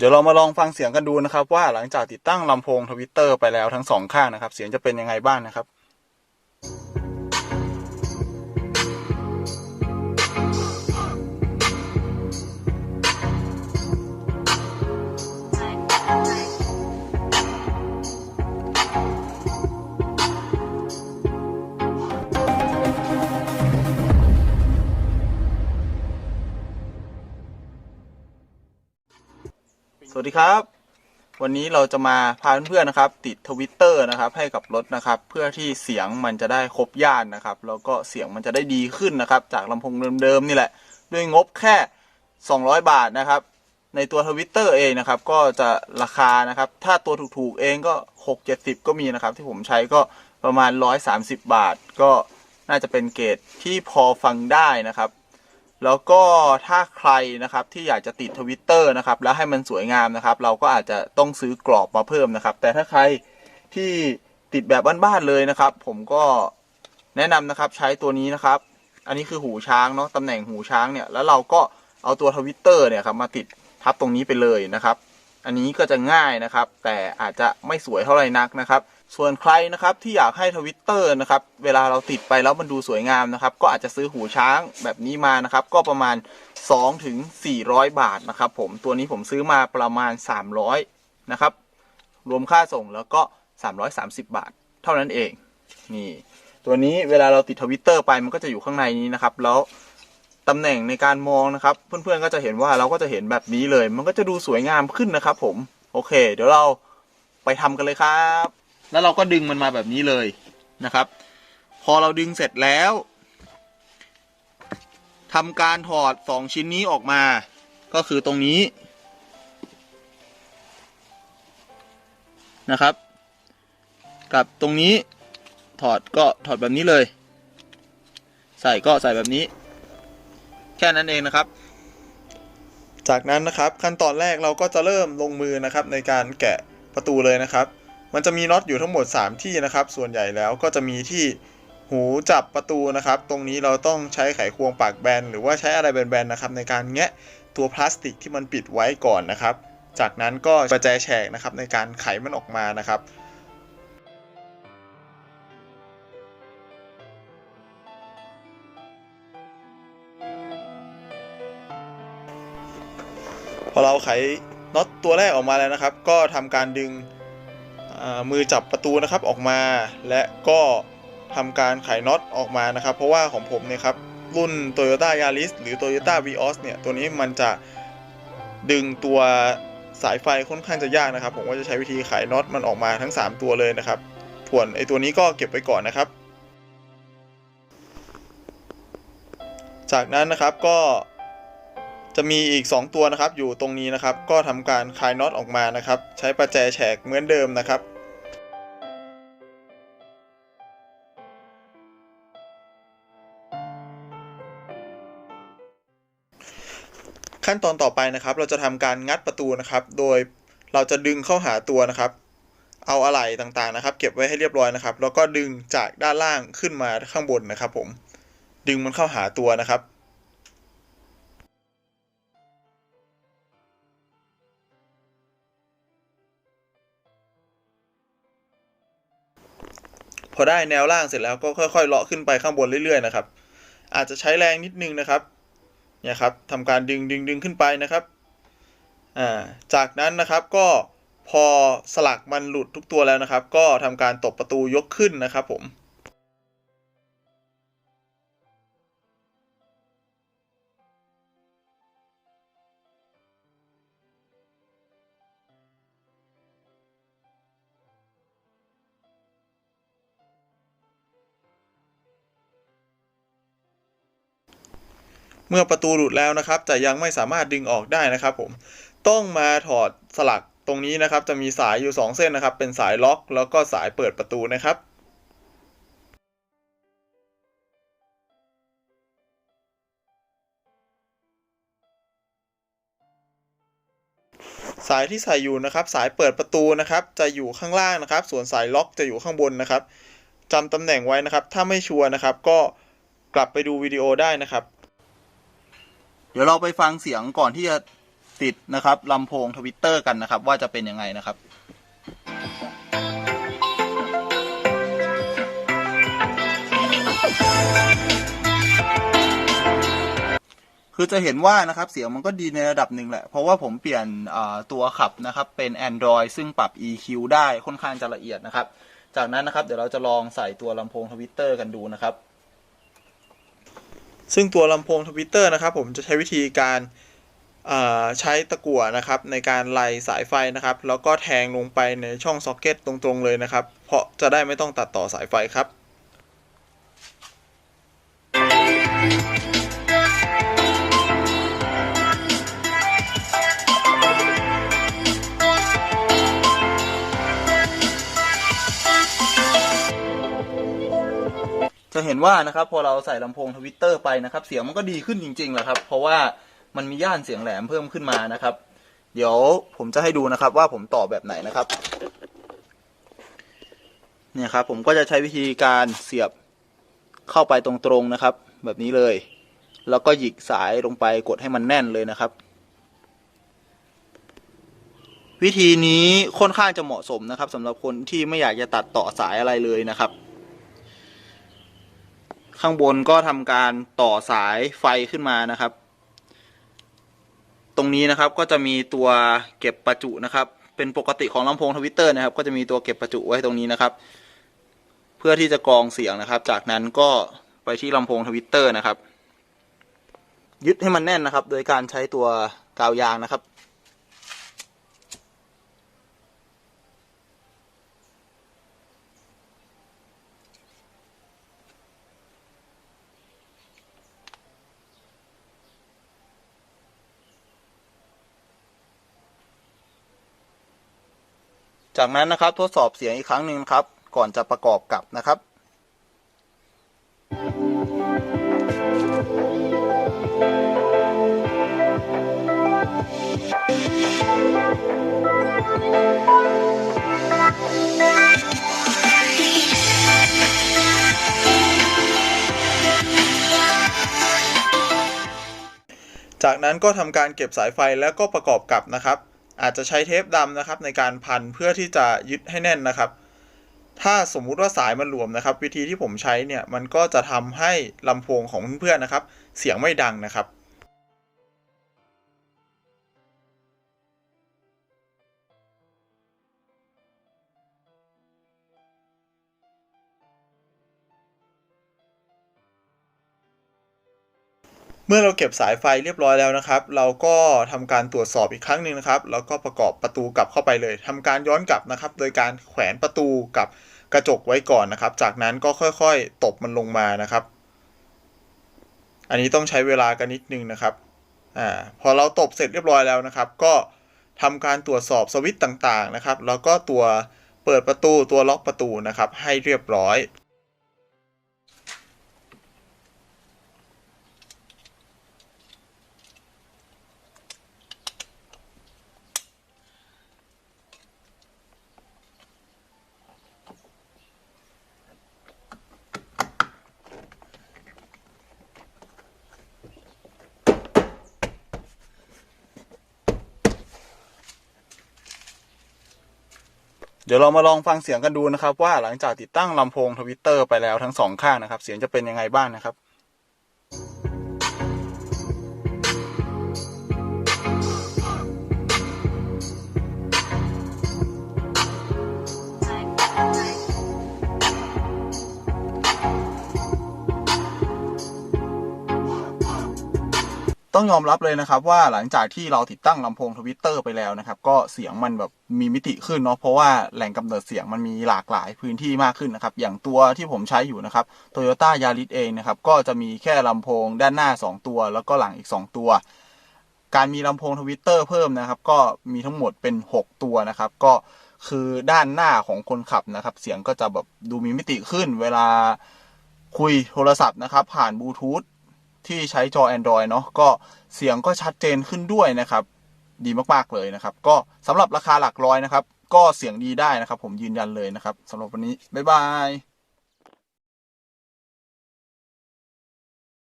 เดี๋ยวเรามาลองฟังเสียงกันดูนะครับ ว่าหลังจากติดตั้งลำโพงทวิตเตอร์ไปแล้วทั้งสองข้างนะครับ เสียงจะเป็นยังไงบ้างนะครับ วัสดีครับ วันนี้เราจะมาพาเพื่อนๆนะครับ ติดทวิตเตอร์นะครับ ให้กับรถนะครับ เพื่อที่เสียงมันจะได้ครบย่านนะครับ แล้วก็เสียงมันจะได้ดีขึ้นนะครับ จากลำโพงเดิมๆนี่แหละ ด้วยงบแค่ 200 บาทนะครับ ในตัวทวิตเตอร์เองนะครับ ก็จะราคานะครับ ถ้าตัวถูกๆเองก็ 6 70 ก็มีนะครับ ที่ผมใช้ก็ประมาณ 130 บาท ก็น่าจะเป็นเกรดที่พอฟังได้นะครับ แล้วก็ถ้าใครนะครับที่อยากจะติดทวิตเตอร์นะครับแล้วให้มันสวยงามนะครับ เราก็อาจจะต้องซื้อกรอบมาเพิ่มนะครับ แต่ถ้าใครที่ติดแบบบ้านๆเลยนะครับ ผมก็แนะนำนะครับใช้ตัวนี้นะครับ อันนี้คือหูช้างเนาะตำแหน่งหูช้างเนี่ยแล้วเราก็เอาตัวทวิตเตอร์เนี่ยครับมาติดทับตรงนี้ไปเลยนะครับ อันนี้ก็จะง่ายนะครับ แต่อาจจะไม่สวยเท่าไหร่นักนะครับ ส่วนใครนะครับที่อยากให้ทวิตเตอร์นะครับเวลาเราติดไปแล้วมันดูสวยงามนะครับ ก็อาจจะซื้อหูช้างแบบนี้มานะครับ ก็ประมาณ2ถึง400 บาทนะครับผมตัวนี้ผมซื้อมาประมาณ 300นะครับรวมค่าส่งแล้วก็ 330 บาท เท่านั้นเองนี่ตัวนี้เวลาเราติดทวิตเตอร์ไปมันก็จะอยู่ข้างในนี้นะครับ แล้วตำแหน่งในการมองนะครับ เพื่อนๆก็จะเห็นว่าเราก็จะเห็นแบบนี้เลย มันก็จะดูสวยงามขึ้นนะครับ ผมโอเค เดี๋ยวเราไปทำกันเลยครับ แล้วเราก็ดึงมันมาแบบนี้เลยนะครับ พอเราดึงเสร็จแล้วทำการถอดสองชิ้นนี้ออกมา ก็คือตรงนี้นะครับ กับตรงนี้ถอดก็ถอดแบบนี้เลย ใส่ก็ใส่แบบนี้ แค่นั้นเองนะครับ จากนั้นนะครับขั้นตอนแรกเราก็จะเริ่มลงมือนะครับในการแกะประตูเลยนะครับ มันจะมีน็อตอยู่ทั้งหมด 3 ที่นะครับ ส่วนใหญ่แล้วก็จะมีที่หูจับประตูนะครับ ตรงนี้เราต้องใช้ไขควงปากแบน หรือว่าใช้อะไรแบนๆนะครับ ในการแงะตัวพลาสติกที่มันปิดไว้ก่อนนะครับ จากนั้นก็ประแจแฉกนะครับในการไขมันออกมานะครับพอเราไขน็อตตัวแรกออกมาแล้วนะครับ ก็ทำการดึง มือจับประตูนะครับออกมา และก็ทำการไขน็อตออกมานะครับ เพราะว่าของผมเนี่ยครับรุ่น Toyota Yaris หรือ Toyota Vios เนี่ย ตัวนี้มันจะดึงตัวสายไฟค่อนข้างจะยากนะครับ ผมก็จะใช้วิธีไขน็อตมันออกมาทั้ง 3 ตัวเลยนะครับส่วนไอตัวนี้ก็เก็บไว้ก่อนนะครับ จากนั้นนะครับก็จะมีอีก 2 ตัวนะครับ อยู่ตรงนี้นะครับ ก็ทำการคลายน็อตออกมานะครับ ใช้ประแจแฉกเหมือนเดิมนะครับ ขั้นตอนต่อไปนะครับ เราจะทำการงัดประตูนะครับ โดยเราจะดึงเข้าหาตัวนะครับ เอาอะไหล่ต่างๆนะครับ เก็บไว้ให้เรียบร้อยนะครับ แล้วก็ดึงจากด้านล่างขึ้นมาข้างบนนะครับ ผม ดึงมันเข้าหาตัวนะครับพอได้แนวล่างเสร็จแล้วก็ค่อยๆเลาะขึ้นไปข้างบนเรื่อยๆนะครับ อาจจะใช้แรงนิดนึงนะครับ นี่ยครับทำการดึงดึงดึงขึ้นไปนะครับจากนั้นนะครับก็พอสลักมันหลุดทุกตัวแล้วนะครับ ก็ทำการตบประตูยกขึ้นนะครับผม เมื่อประตูหลุดแล้วนะครับ แต่ยังไม่สามารถดึงออกได้นะครับผมต้องมาถอดสลักตรงนี้นะครับ จะมีสายอยู่ 2 เส้นนะครับ เป็นสายล็อก แล้วก็สายเปิดประตูนะครับสายที่ใส่อยู่นะครับ สายเปิดประตูนะครับ จะอยู่ข้างล่างนะครับ ส่วนสายล็อกจะอยู่ข้างบนนะครับจำตำแหน่งไว้นะครับ ถ้าไม่ชัวร์นะครับ ก็กลับไปดูวิดีโอได้นะครับ เดี๋ยวเราไปฟังเสียงก่อนที่จะติดนะครับลำโพงทวิตเตอร์กันนะครับ ว่าจะเป็นยังไงนะครับคือจะเห็นว่านะครับเสียงมันก็ดีในระดับหนึ่งแหละ เพราะว่าผมเปลี่ยนตัวขับนะครับเป็น Android ซึ่งปรับ EQ ได้ค่อนข้างจะละเอียดนะครับ จากนั้นนะครับเดี๋ยวเราจะลองใส่ตัวลำโพงทวิตเตอร์กันดูนะครับ ซึ่งตัวลำโพงทวิตเตอร์นะครับผมจะใช้วิธีการใช้ตะกั่วนะครับในการไล่สายไฟนะครับ แล้วก็แทงลงไปในช่องซ็อกเก็ตตรงๆเลยนะครับ เพราะจะได้ไม่ต้องตัดต่อสายไฟครับ จะเห็นว่านะครับพอเราใส่ลำโพงทวิตเตอร์ไปนะครับ เสียงมันก็ดีขึ้นจริงๆแหละครับ เพราะว่ามันมีย่านเสียงแหลมเพิ่มขึ้นมานะครับ เดี๋ยวผมจะให้ดูนะครับว่าผมต่อแบบไหนนะครับเนี่ยครับผมก็จะใช้วิธีการเสียบเข้าไปตรงๆนะครับ แบบนี้เลย แล้วก็หยิกสายลงไปกดให้มันแน่นเลยนะครับ วิธีนี้ค่อนข้างจะเหมาะสมนะครับสำหรับคนที่ไม่อยากจะตัดต่อสายอะไรเลยนะครับ ข้างบนก็ทำการต่อสายไฟขึ้นมานะครับ ตรงนี้นะครับก็จะมีตัวเก็บประจุนะครับ เป็นปกติของลำโพงทวิตเตอร์นะครับ ก็จะมีตัวเก็บประจุไว้ตรงนี้นะครับ เพื่อที่จะกรองเสียงนะครับ จากนั้นก็ไปที่ลำโพงทวิตเตอร์นะครับ ยึดให้มันแน่นนะครับ โดยการใช้ตัวกาวยางนะครับ จากนั้นนะครับทดสอบเสียงอีกครั้งหนึ่งครับ ก่อนจะประกอบกับนะครับจากนั้นก็ทำการเก็บสายไฟแล้วก็ประกอบกับนะครับ อาจจะใช้เทปดำนะครับในการพันเพื่อที่จะยึดให้แน่นนะครับ ถ้าสมมุติว่าสายมันหลวมนะครับ วิธีที่ผมใช้เนี่ยมันก็จะทำให้ลำโพงของเพื่อนๆนะครับ เสียงไม่ดังนะครับ เมื่อเราเก็บสายไฟเรียบร้อยแล้วนะครับ เราก็ทำการตรวจสอบอีกครั้งหนึ่งนะครับ แล้วก็ประกอบประตูกลับเข้าไปเลยทำการย้อนกลับนะครับ โดยการแขวนประตูกับกระจกไว้ก่อนนะครับ จากนั้นก็ค่อยๆ ตบมันลงมานะครับ อันนี้ต้องใช้เวลากันนิดนึงนะครับอ่าพอเราตบเสร็จเรียบร้อยแล้วนะครับ ก็ทำการตรวจสอบสวิตช์ต่างๆนะครับ แล้วก็ตัวเปิดประตูตัวล็อกประตูนะครับ ให้เรียบร้อย ดี๋ยวเรามาลองฟังเสียงกันดูนะครับ ว่าหลังจากติดตั้งลำโพงทวิตเตอร์ไปแล้วทั้งสองข้างนะครับ เสียงจะเป็นยังไงบ้างนะครับ ต้องยอมรับเลยนะครับว่าหลังจากที่เราติดตั้งลำโพงทวิตเตอร์ไปแล้วนะครับ ก็เสียงมันแบบมีมิติขึ้นเนาะเพราะว่าแหล่งกำเนิดเสียงมันมีหลากหลายพื้นที่มากขึ้นนะครับ อย่างตัวที่ผมใช้อยู่นะครับ Toyota Yaris เองนะครับ ก็จะมีแค่ลำโพงด้านหน้า 2 ตัว แล้วก็หลังอีก 2 ตัว การมีลำโพงทวิตเตอร์เพิ่มนะครับ ก็มีทั้งหมดเป็น 6 ตัวนะครับ ก็คือด้านหน้าของคนขับนะครับ เสียงก็จะแบบดูมีมิติขึ้น เวลาคุยโทรศัพท์นะครับ ผ่านบลูทูธ ที่ใช้จอ Android เนาะก็เสียงก็ชัดเจนขึ้นด้วยนะครับ ดีมากๆเลยนะครับ ก็สำหรับราคาหลักร้อยนะครับ ก็เสียงดีได้นะครับ ผมยืนยันเลยนะครับสำหรับวันนี้ บ๊ายบาย